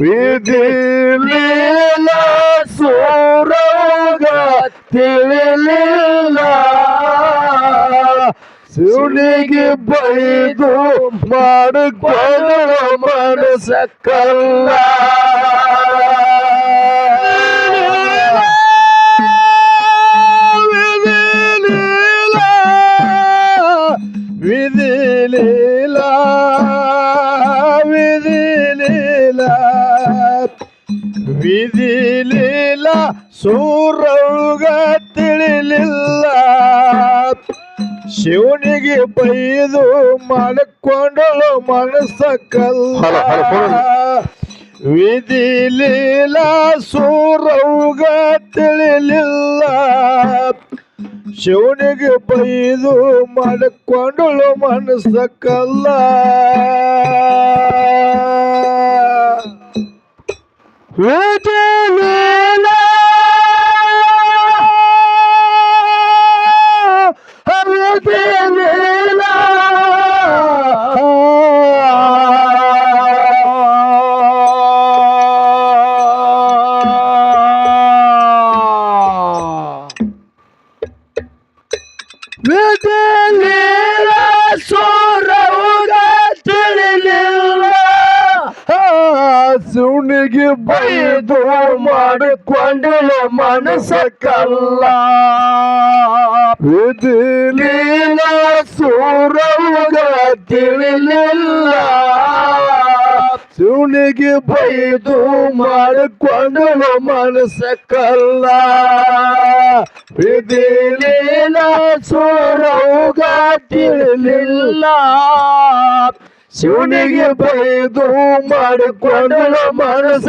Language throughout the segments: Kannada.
ವಿಧಿಲಿಲ್ಲ ಸೂರೋಗ ತಿಳಿಲಿಲ್ಲ. ಸುಳಿಗೆ ಬೈದು ಮಾಡಿಕೊಂಡ ಮನಸ ವಿಧಿಲೀಲ ಸೂರೌಗ ತಿಳಿಲಿಲ್ಲ. ಶಿವನಿಗೆ ಬೈದು ಮಾಡಿಕೊಂಡಳು ಮನಸ್ಸ ಕಲ್ಲ ವಿಧಿಲೀಲ ಸೂರೌಗ ತಿಳಿಲಿಲ್ಲ. ಶಿವನಿಗೆ ಬೈದು ಮಾಡಿಕೊಂಡಳು ಮನಸ್ಸ ಕಲ್ಲ ಮನಸ್ಸ ಕಲ್ಲ ವಿಧಿಲೀಲ ಸೂರವುಗ ತಿಳಿಲಿಲ್ಲ ಸುಣಿಗೆ ಬೈದು ಮಾಡಿಕೊಂಡು ಮನಸ್ಸ ಕಲ್ಲ ವಿಧಿಲೀಲ ಸೂರವುಗ ತಿಳಿಲಿಲ್ಲ ಶಿವನಿಗೆ ಬೈದು ಮಾಡಿಕೊಂಡು ಮನಸ್ಸ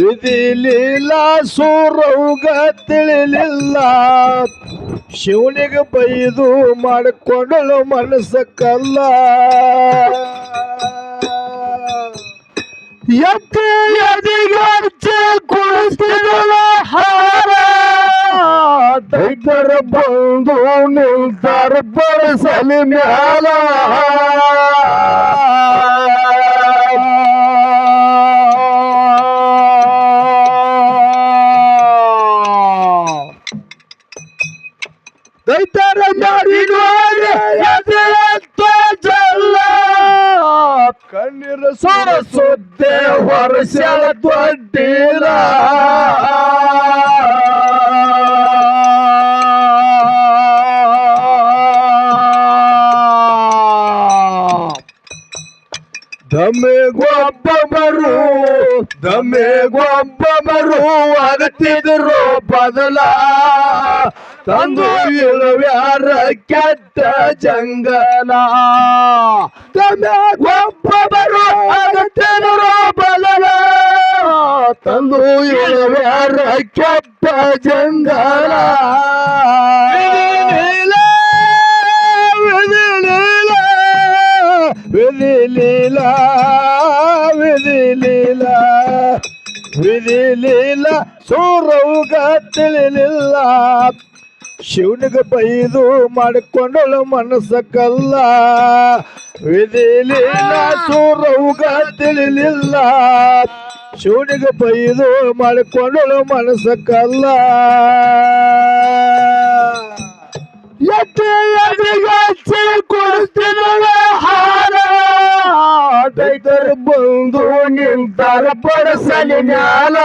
ವಿಧಿಲಿಲ್ಲ ಸೂರವ್ಗ ತಿಳಿಲಿಲ್ಲ. ಶಿವನಿಗೆ ಬೈದು ಮಾಡಿಕೊಂಡಳು ಮನಸ್ಸಕ್ಕಲ್ಲ. ಕಲ್ಲ ಎತ್ತೆ ಎದಿಗರ್ಚೆ ಕುಳಿಸ್ತಿರಲ ಹಾರ. ದೈತರ ಬಂದು ನಿಲ್ತಾರ ಬರಸಲಿ ಮ್ಯಾಲ ದೈತರ ಕಣ್ಣೀರ ಸುರ ಸುದ್ದೆ ವರ್ಷಲ ದೊಡ್ಡಿರ. ದಮ್ಮೆ ಗೊಬ್ಬರು ದಮ್ಮೆ ಗೊಬ್ಬರು ಅಗತಿದ್ರು ಬದಲ. ತಂದು ಇಳುವ್ಯಾರ ಕೆಟ್ಟ ಜಂಗಲ ದಮ್ಮೆ ಗೊಬ್ಬರು ಅಗತಿದ್ರು ಬದಲ ತಂದು ಇಳುವ್ಯಾರ ಕೆಟ್ಟ ಜಂಗಲ ವಿಧಿಲೀಲ ವಿಧಿಲೀಲ ವಿಧಿಲೀಲ ಸೂರವುಗ ತಿಳಿಲಿಲ್ಲ ಶಿವನಿಗೆ ಬೈದು ಮಾಡಿಕೊಂಡಳು ಮನಸ್ಸ ಕಲ್ಲ ವಿಧಿಲೀಲ ಸೂರವುಗ ತಿಳಿಲಿಲ್ಲ. ಶಿವನಿಗೆ ಬೈದು ಮಾಡಿಕೊಂಡಳು ಮನಸ್ಸ ಕಲ್ಲ ಎತ್ತೆ ಎದುರಿಗಚ್ಚಿ ಕೊಡ್ತೀನವ ಹಾರ. ದೈತರು ಬಂದು ನಿಂತಾರ ಪಡಸಲಿ ಮ್ಯಾಲ.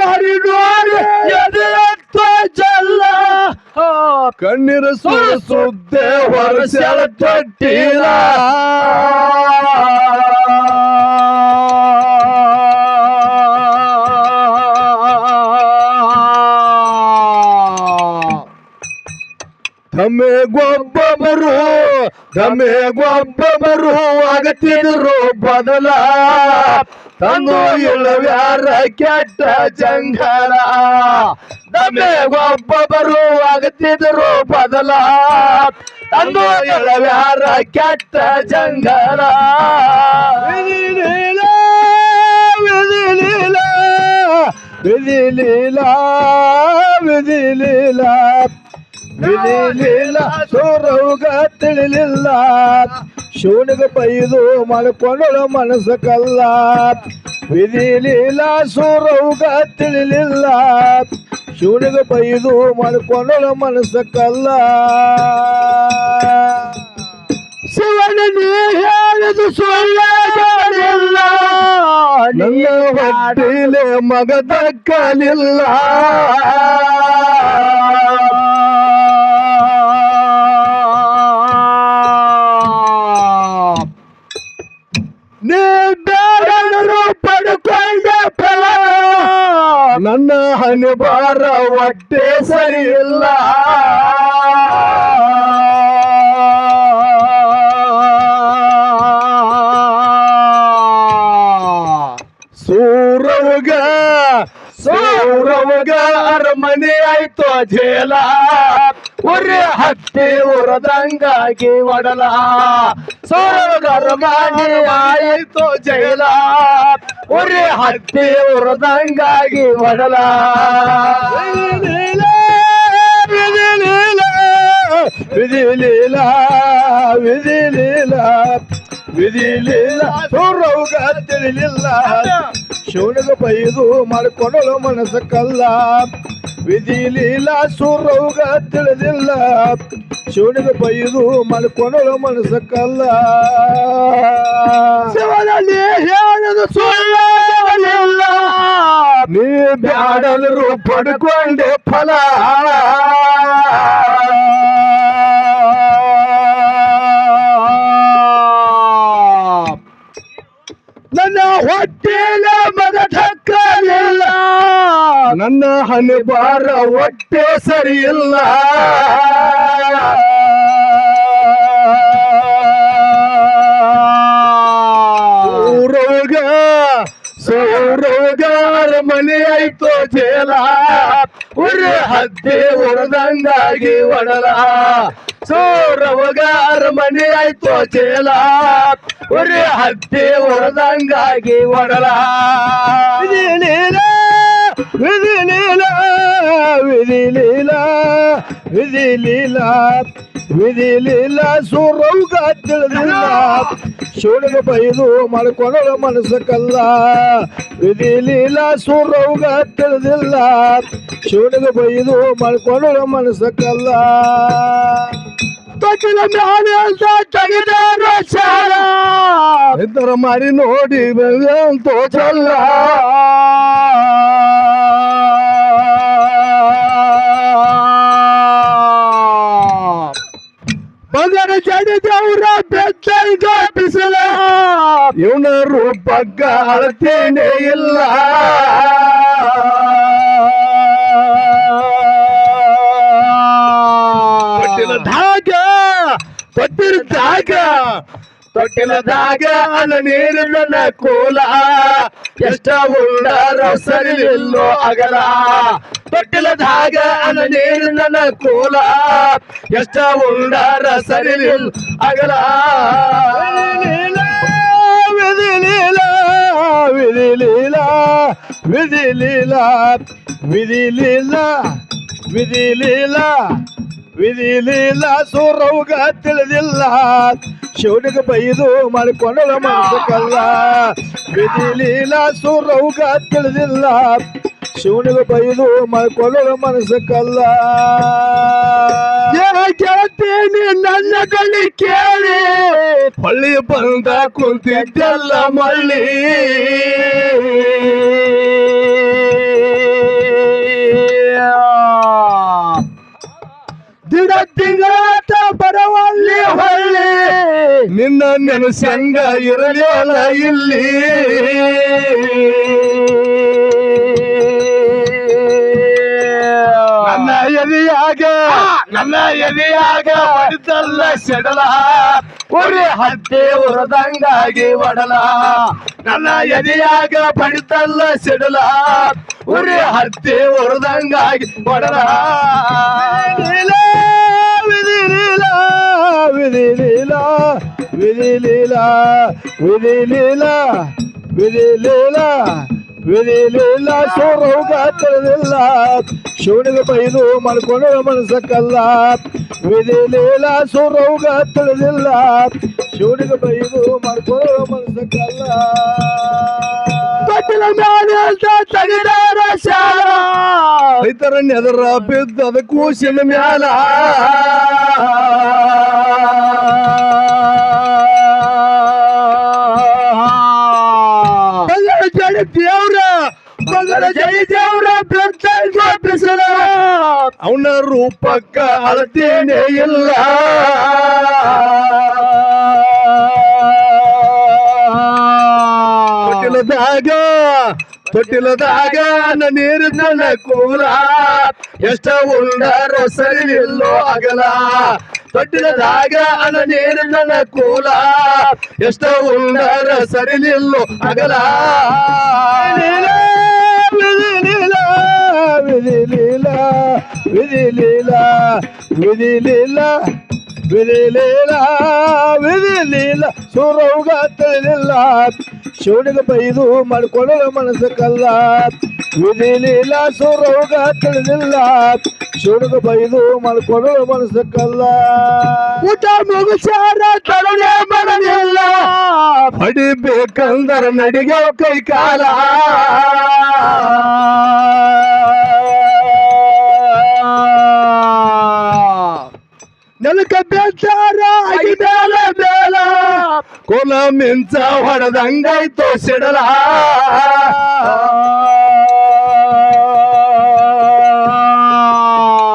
ನೋಡಿ ಎದೆಯತ್ತ ಜಲ್ಲ. ಕಣ್ಣೀರ ಸುರಿಸುತ್ತೆ ವರ್ಷಳ ತಮೇ ಗೊಬ್ಬ ಬರು ಆಗತ್ತಿದ್ರು ಬದಲ. ತಂದು ಇಳುವ್ಯಾರ ಕೆಟ್ಟ ಜಂಗಲ? ತಮ್ಮೆಗೊಬ್ಬೊಬ್ಬರು ಆಗತ್ತಿದ್ರು ಬದಲ. ತಂದು ಇಳುವ್ಯಾರ ಕೆಟ್ಟ ಜಂಗಲ? ವಿಧಿಲೀಲ ವಿಧಿಲೀಲ. ವಿಧಿಲೀಲ, ಸೂರವ್ಗ ತಿಳಿಲಿಲ್ಲ. ಶಿವನಿಗೆ ಬೈದು ಮಲ್ಕೊಂಡಳು ಮನಸ್ಸು ಕಲ್ಲ ವಿಧಿಲಿಲ್ಲ ಸೂರವ್ಗ ತಿಳಿಲಿಲ್ಲ. ಶಿವನಿಗೆ ಬೈದು ಮಲ್ಕೊಂಡಳು ಮನಸ್ಸು ಕಲ್ಲ ಶಿವನ ನೀ ಹೇಳಿದು ಸುಳ್ಳಾಗಲಿಲ್ಲ ನನ್ನ ಹೊಟ್ಟಿಲೆ ಮಗ ದಕ್ಕಲಿಲ್ಲ. ನೀ ಬೇಡರು ಪಡ್ಕೊಂಡ ಫಲ ನನ್ನ ಹನಿ ಒಟ್ಟೆ ಸರಿ ಇಲ್ಲ ಸೂರವ್ಗ ಸೂರವ್ಗ ಅರಮನೆ ಆಯ್ತು ಜೇಲ ಉರಿ ಹತ್ತಿ ಉರದಂಗಾಗಿ ಒಡಲ. ಸೂರವ್ಗ ಮಾಡಿ ಆಯಿತು ಜೈಲ. ಹುರಿ ಹತ್ತಿ ಉರದಂಗಾಗಿ ಒಡಲ. ವಿಧಿ ಲೀಲಾ ವಿಧಿ ಲೀಲಾ ಸೂರವ್ಗ ತಿಳಿಲಿಲ್ಲ. ಶಿವನಿಗೆ ಬೈದು ಮಾಡಿಕೊಂಡಳು ಮನಸ್ಸ ಕಲ್ಲ ವಿಧಿಲಿಲ್ಲ ಸೂರವ್ಗ ತಿಳಿದಿಲ್ಲ. ಶಿವನಿಗೆ ಬೈದು ಮಾಡಿಕೊಂಡಳು ಮನಸ್ಸ ಕಲ್ಲ ಶಿವನಲ್ಲಿ ಹೇಳದು ಸುಳ್ಳ ನೀ ಬ್ಯಾಡಲರು ಪಡ್ಕೊಂಡೆ ಫಲ. ನನ್ನ ಹೊಟ್ಟೆಲ ನನ್ನ ಹನಿ ಬಾರ ಹೊಟ್ಟೆ ಸರಿ ಇಲ್ಲ ಸೌರೋಗ ಸೌರೋಗಾರ ಮನೆ ಆಯ್ತು ಜೇಲ. ಉರಿ ಹದ್ದೆ ಉರದಂಗಾಗಿ ಒಡಲ. ಸೌರವಗಾರ ಮನೆ ಆಯ್ತು ಜೇಲ. ಉರಿ ಹದ್ದೆ ಉರದಂಗಾಗಿ ಒಡಲ. ವಿಧಿಲೀಲ ವಿಧಿಲೀಲ ವಿಧಿಲಿಲ್ಲ ಸೂರವ್ಗ ತಿಳಿದಿಲ್ಲ ಶಿವನಿಗೆ ಬೈದು ಮಾಡ್ಕೊಂಡಳು ಮನಸ್ಸ ಕಲ್ಲ ವಿಧಿಲಿಲ್ಲ ಲೀಲಾ ತಿಳಿದಿಲ್ಲ ಶಿವನಿಗೆ ಬೈದು ಮಾಡ್ಕೊಂಡಳು ಮನಸ್ಸ ಕಲ್ಲ ಇದ್ದರ ಮಾರಿ ನೋಡಿ ತೋಚಲ್ಲ. ಬಗರ ಜಡಿದವ್ರ ಬೆತ್ತೈಗ ಬಿಸಿಲ. ಇವನರು ಬಗ್ಗ ಅಳತೇನೆ ಇಲ್ಲ. ಕೊಟ್ಟಿರ ತೊಟ್ಟಿಲದಾಗ ಕೊಟ್ಟಿರ ಅಲ್ಲ ನೀರು ನನ್ನ ಕೋಲ. ಎಷ್ಟ ಉಳ್ಳಾರ ಸರಿಲಿಲ್ಲೋ ಅಗಲ. ತೊಟ್ಟಿಲದಾಗ ನೀರು ನನ್ನ ಕೋಲ. ಎಷ್ಟ ಉಳ್ಳಾರ ಸರಿಲಿಲ್ಲ ಅಗಲ. ವಿಧಿ ಲೀಲಾ ವಿಧಿ ಲೀಲಾ ವಿಧಿ ಲೀಲಾ ವಿಧಿ ಲೀಲಾ ವಿಧಿ ಲೀಲಾ ಸೂರವ್ಗ ತಿಳಿದಿಲ್ಲ. ಶಿವನಿಗೆ ಬೈದು ಮಾಡಿಕೊಂಡಲ ಮಾಡಿಸಕಲ್ಲ ವಿಧಿಲೀಲ ಸುರವುಗ ತಿಳಿದಿಲ್ಲ. ಶಿವನಿಗೆ ಬೈದು ಮಾಡಿಕೊಳ್ಳಲು ಮನಸ್ಸಕ್ಕಲ್ಲ. ಕೇಳ್ತೀನಿ? ನನ್ನ ಕಣ್ಣಿ ಕೇಳಿ. ಹಳ್ಳಿ ಬಂದ ಕುಂತಿದ್ದೆಲ್ಲ ಮಳ್ಳಿ. ದಿಡ ತಿಂಗಳ ಮನುಷ್ಯಂಗ ಇರಲಿಲ್ಲ ಇಲ್ಲಿ ನನ್ನ ಎದೆಯಾಗ ನನ್ನ ಎದೆಯಾಗ ಬಡಿತಲ್ಲ ಸೆಡಲ ಉರಿ ಹತ್ತಿ ಉರದಂಗಾಗಿ ಒಡಲ ನನ್ನ ಎದೆಯಾಗ ಬಡಿತಲ್ಲ ಸಿಡಲ ಉರಿ ಹತ್ತಿ ಉರದಂಗಾಗಿ ಒಡಲ ವಿಧಿ ಲೀಲಾ ವಿಧಿ ಲೀಲಾ ವಿಧಿ ಲೀಲಾ ವಿಧಿ ಲೀಲಾ ವಿಧಿ ಲೀಲಾ ವಿಧಿ ಲೀಲಾ ಸೋರೌಗ ತಿಳಿದಿಲ್ಲ. ಶಿವನಿಗೆ ಬೈದು ಮಾಡ್ಕೊಂಡು ಮನಸ್ಸಕ್ಕಲ್ಲ. ವಿಧಿ ಲೀಲಾ ತಿಳಿದಿಲ್ಲ. ಶಿವನಿಗೆ ಬೈದು ಮಾಡ್ಕೊಂಡು ಮನಸ್ಸಕ್ಕಲ್ಲ. ತೊಟ್ಟಿಲ ಮ್ಯಾಲೆ ಅಂತ ತೆಗೆದಾರ ಶಾಲ ರೈತರ ನೆದರ ಬಿದ್ದದ ಕೂಸಿನ ಮ್ಯಾಲ. ದೇವ್ರ ಮಗಳ ಜಡಿ ದೇವ್ರ ಬಿಸಿಲ ಅವನ ರೂಪಕ್ಕ ಅಳತೇನೆ ಇಲ್ಲ. ತೊಟ್ಟಿಲದಾಗ ತೊಟ್ಟಿಲದಾಗ ನೀರು ನನ್ನ ಕೂಲ ಎಷ್ಟ ಉಂಡಾರೋ ಸರಿಯಿಲ್ಲೋ ಅಗಲ ತೊಟ್ಟಿಲದಾಗ ಅನ ನೀರು ನನ್ನ ಕೂಲ ಎಷ್ಟ ಉಂಡಾರ ಸರಿಲಿಲ್ಲೋ ಅಗಲ ವಿಧಿ ಲೀಲಾ ವಿಧಿ ಲೀಲಾ ವಿಧಿ ಲೀಲಾ, ವಿಧಿ ಸುರೌಗ ತಿಳಿಲಿಲ್ಲ ಶಿವನಿಗೆ ಬೈದು ಮಾಡ್ಕೊಳ್ಳೋ ಮನಸ್ಸಕ್ಕಲ್ಲ. ವಿಧಿ ಲೀಲಾ ಸುರೌಗ ತಿಳಿದಿಲ್ಲ. ಶಿವನಿಗೆ ಬೈದು ಮಾಡ್ಕೊಳ್ಳೋ ಮನಸ್ಸಕ್ಕಲ್ಲ. ಊಟ ಮುಗಿಸಾರ ತಡನೆ ಮಾಡಲಿಲ್ಲ ಪಡಿಬೇಕಂದರ ನಡಿಗೆ ಕೈ ಕಾಲ ನೆಲಕ ಬೇಚಾರ ಆಗಿದಾಲ ಬೇಲ. ಕೊಲ ಮಿಂಚ ಹೊಡೆದಂಗಾಯ್ತು ಸಿಡಲ.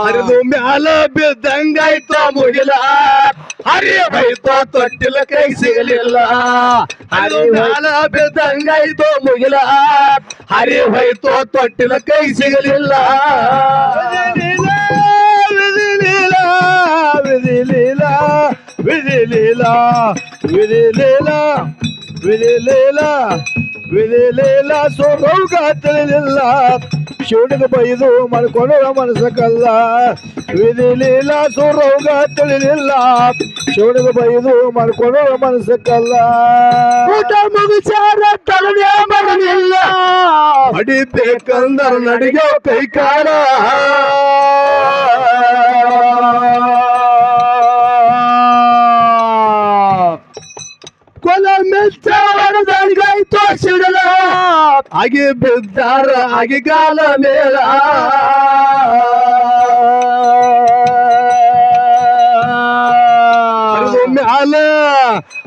ಹರಿದು ಮ್ಯಾಲ ಬಿದ್ದಂಗಾಯ್ತು ಮುಗಿಲ. ಹರಿಯ ಬೈತೋ ತೊಟ್ಟಿಲ ಕೈ ಸಿಗಲಿಲ್ಲ. ಹರಿ ಮ್ಯಾಲ ಬಿದ್ದಂಗಾಯ್ತು ಮುಗಿಲ. ಹರಿ ಬೈತೋ ತೊಟ್ಟಿಲ ಕೈ ಸಿಗಲಿಲ್ಲ. ವಿಧಿ ಲೀಲಾ ವಿಧಿ ಲೀಲಾ ವಿಧಿ ಲೀಲಾ ವಿಧಿ ಲೀಲಾ ಸೋಮೌಗ ತಿಳಿಲಿಲ್ಲ. ಶಿವನಿಗೆ ಬೈದು ಮಾಡ್ಕೊಳ್ಳೋ ಮನಸ್ಸಕ್ಕಲ್ಲ. ವಿಧಿಲೀಲ ಲೀಲಾ ಸೋರೌಗ ತಿಳಿಲಿಲ್ಲ. ಶಿವನಿಗೆ ಬೈದು ಮಾಡ್ಕೊಳ್ಳೋ ಮನಸ್ಸಕ್ಕಲ್ಲ. ಊಟ ಮುಗಿಸಾರ ತಲನೆ ಬರಲಿಲ್ಲ ಅಡಿಬೇಕಂದರ ನಡಿಗೆ ಕೈ ಹೊಡೆದಂಗಾಯ್ತು ಸಿಡಲ ಹಾಗೆ ಬಿದ್ದಾರ ಹಾಗೆ ಗಾಲ ಮೇಳ. ಮ್ಯಾಲ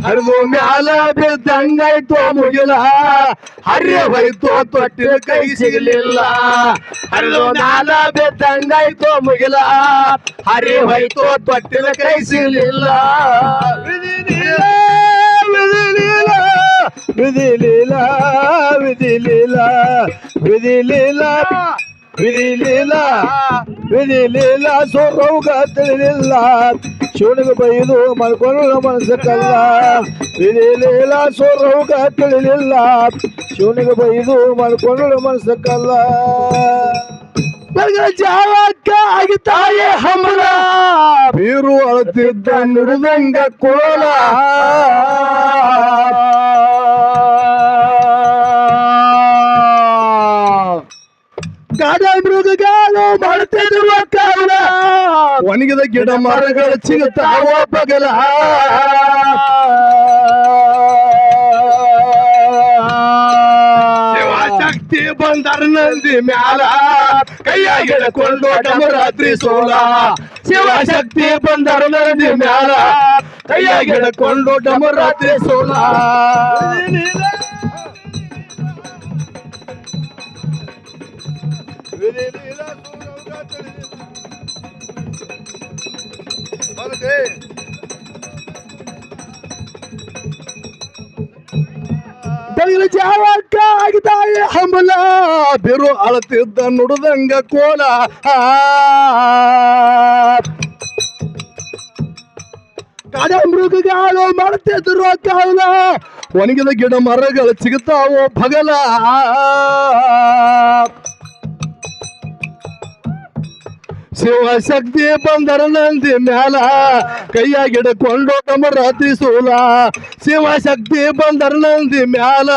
ಹರಿದು ಮ್ಯಾಲ ಬಿದ್ದಂಗಾಯ್ತು ಮುಗಿಲ. ಹರಿಯ ಹೋಯ್ತು ತೊಟ್ಟಿನ ಕೈ ಸಿಗಲಿಲ್ಲ. ಹರಿದು ಮ್ಯಾಲ ಬಿದ್ದಂಗಾಯ್ತು ಮುಗಿಲ. ಹರಿ ಹೋಯ್ತು ತೊಟ್ಟಿನ ಕೈ ಸಿಗಲಿಲ್ಲ. ವಿಧಿ ಲೀಲಾ ವಿಧಿ ಲೀಲಾ ವಿಧಿ ಲೀಲಾ ವಿಧಿ ಲೀಲಾ ವಿಧಿ ಲೀಲಾ ಸೋರೌಗ ತಿಳಿಲಿಲ್ಲ. ಶಿವನಿಗೆ ಬೈದು ಮಲ್ಕೊಂಡು ಮನಸ್ಸಕ್ಕಲ್ಲ. ವಿಧಿ ಲೀಲಾ ಸೋರೌಗ ತಿಳಿಲಿಲ್ಲ. ಶಿವನಿಗೆ ಬೈದು ಮಾಡ್ಕೊಳ್ಳೋ ಮನಸ್ಸಕ್ಕಲ್ಲ. ಬೆಳಗಿನ ಜಾವಕ್ಕ ಆಗಿತಾಯೇ ಹಮಲ ಬೀರು ಅಳತಿದ್ದ ನುಡಿದಂಗ ಕೋಲ ಕಾಲ ಒಣಗಿದ ಗಿಡ ಮರಗಳು ಸಿಗುತ್ತಾವ ಬಗಲ ಶಕ್ತಿ ಬಂದರ ನಂದಿ ಮ್ಯಾಲ. ಕೈಯ ಹಿಡ್ಕೊಂಡು ರಾತ್ರಿ ಸೋಲ. ಶಿವಶಕ್ತಿ ಬಂದರ ನಂದಿ ಮ್ಯಾಲ. ಕೈಯ ಹಿಡ್ಕೊಂಡು ರಾತ್ರಿ ಸೋಲ. ಜಾವಕ್ಕ ಆಗಿದಾಯ ಹಂಬಲ, ಬಿರು ಅಳತಿದ್ದ ನುಡಿದಂಗ ಕೋಲ. ಕಾದ ಮೃಗಗಳು ಮಾಡ್ತಿದ್ರು ಕಾಲ ಒಣಗಿದ ಗಿಡ ಮರಗಳು ಸಿಗುತ್ತಾವೋ ಭಗಲ. ಶಿವಶಕ್ತಿ ಬಂದರ ನಂದಿ ಮ್ಯಾಲ. ಕೈಯಾಗ ಗಿಡಕೊಂಡು ತಮ್ಮ ರಾತ್ರಿ ಸೂಲ. ಶಿವಶಕ್ತಿ ಬಂದರ ನಂದಿ ಮ್ಯಾಲ.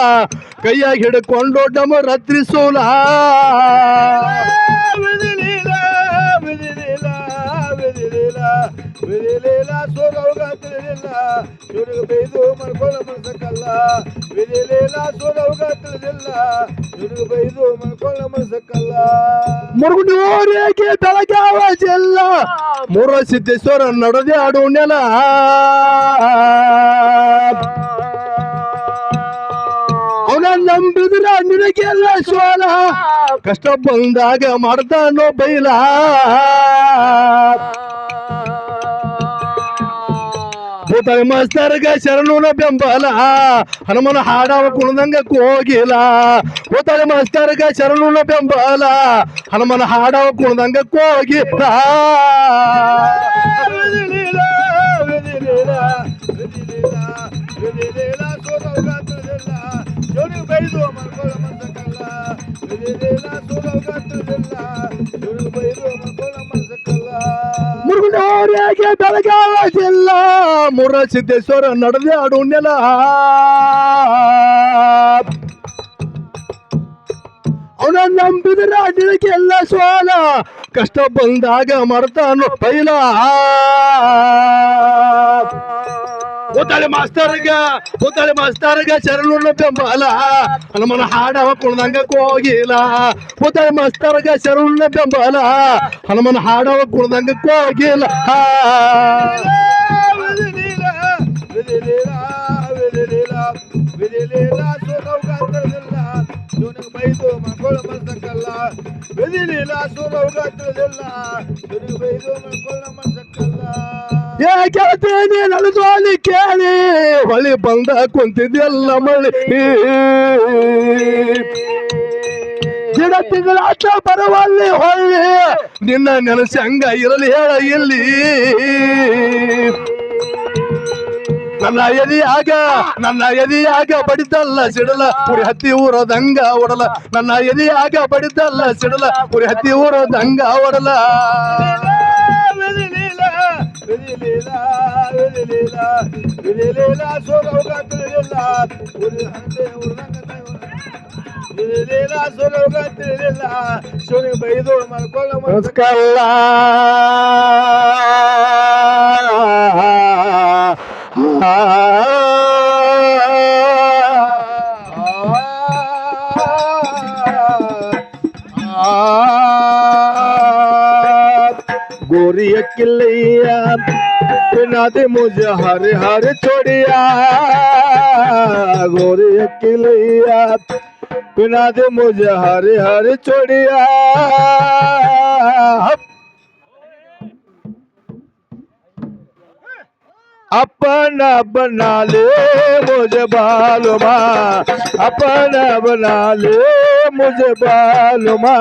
ಕೈಯಾಗ ಹಿಡ್ಕೊಂಡು ನಮ್ಮ ರಾತ್ರಿ ಸೋಲ ವಿಧಿಲೀಲ ವಿಧಿಲೀಲ ವಿಧಿಲೀಲ ವಿಧಿಲೀಲ ಸೋಲವ್ಗ ತಿಳಿದಿಲ್ಲ. ಇವ್ರಿಗೆ ಬೈದು ಮನ್ಕೊಳ್ಳ ಮನ್ಸಕ್ಕಲ್ಲ ವಿಧಿಲೀಲ ಸೋಲವ್ಗ ತಿಳಿದಿಲ್ಲ. ಇವ್ರಿಗೆ ಬೈದು ಮನ್ಕೊಳ್ಳ ಮನ್ಸಕ್ಕಲ್ಲ ಮುರುಗುನೂರಿಗೆ ಬೆಳಗಾವ ಜಿಲ್ಲ. ಮೂರ ಸಿದ್ದೇಶ್ವರ ನಡೆದೇ ಆಡು ನೆಲ. ನಂಬಿದ್ರ ನಿನಗೆಲ್ಲ ಸೋಲ ಕಷ್ಟ ಬಂದಾಗ ಮಾಡ್ತಾನೋ ಬೈಲ. ಮಾಸ್ತರ್ಗ ಶರಣುನ ಬೆಂಬಲ. ಹನುಮನ ಹಾಡವ ಕುಣದಂಗ ಕೋಗಿಲ. ಭೂತಾಯಿ ಮಾಸ್ತರ್ಗ ಶರಣುನ ಬೆಂಬಲ. ಹನುಮನ ಹಾಡವ ಕುಣದಂಗ ಕೋಗಿಲ. ವಿಧಿಲೀಲ ಬೈದು ಮನ್ಕೊಳ್ಳ ಮನ್ಸಕ್ಕಲ್ಲ ವಿಧಿಲೀಲ ಸೋಲವ್ಗ ತಿಳಿದಿಲ್ಲ ಇವ್ರಿಗೆ ಬೈದು ಮನ್ಕೊಳ್ಳ ಮನ್ಸಕ್ಕಲ್ಲ ಮುರುಗನವರಿಗೆ ಬೆಳಗಾವ ಜಿಲ್ಲ ಮುರ ಸಿದ್ದೇಶ್ವರ ನಡೆದೇ ಆಡು ನೆಲ ಅವನ ನಂಬಿದ್ರ ಎಲ್ಲ ಸೋಲ ಕಷ್ಟ ಬಂದಾಗ ಮರ್ತಾನು ಪೈಲ ಕೂತಾಳೆ ಮಾಸ್ತರ್ಗ ಕೂತಾಳೆ ಮಾಸ್ತರ್ಗ ಶರಣುನ ಬೆಂಬಲ ಹನುಮನ ಹಾಡವ ಕುಣದಂಗ ಕೋಗಿಲ ಕೂತಾಳೆ ಮಾಸ್ತರ್ಗ ಶರಣುನ ಬೆಂಬಲ ಹನುಮನ ಹಾಡವ ಕುಣದಂಗ ಕೋಗಿಲ ಬೈದು ಮಕ್ಕಳ ಮನ್ಸಕ್ಕಲ್ಲ ಬೆದಿಲಿಲ್ಲ ಸೋಲವ್ಗ ತಿಳಿದಿಲ್ಲ ಇವನಿಗೆ ಬೈದು ಮಕ್ಕಳ ಏ ನನ್ನ ಧ್ವನಿ ಕೇಳಿ ಹೊಳಿ ಬಂದ ಕುಂತಿದ್ದೆಲ್ಲ ಮಳಿ. ಗಿಡ ತಿಂಗಳಾಟ ಬರವಲ್ಲಿ ಹೊಳ್ಳಿ, ನಿನ್ನ ಹಂಗ ಇರಲಿ ಹೇಳ ಇಲ್ಲಿ. ನನ್ನ ಎದಿಯಾಗ ನನ್ನ ಎದಿಯಾಗ ಬಡಿದಲ್ಲ ಸಿಡಲ ಉರಿ ಹತ್ತಿ ಊರದಂಗ ಓಡಲ ನನ್ನ ಎದಿಯಾಗ ಬಡಿದಲ್ಲ ಸಿಡಲ ಉರಿ ಹತ್ತಿ ಊರದಂಗ ಒಡಲ. ವಿಧಿಲೀಲ ವಿಧಿಲೀಲ ವಿಧಿಲೀಲ ವಿಧಿಲೀಲ ಸೋಲವ್ಗ ತಿಳಿದಿಲ್ಲ ಉರಿ ಹಂದೆ ಉರ್ದಂಗ ವಿಧಿಲೀಲ ಸೋಲವ್ಗ ತಿಳಿದಿಲ್ಲ ಶಿವನಿಗೆ ಬೈದು ಮಲ್ಕೊಳ್ಳ ಮನ್ಸಕ್ಕ ಕಲ್ಲ गोरिया किलैया बिना दे मुझे हरे हरे छोड़िया गोरिया किलैया बिना दे मुझे हरे हरे छोड़िया अपना बना ले मुझे बालुमा। अपना बना ले मुझे बालुमा।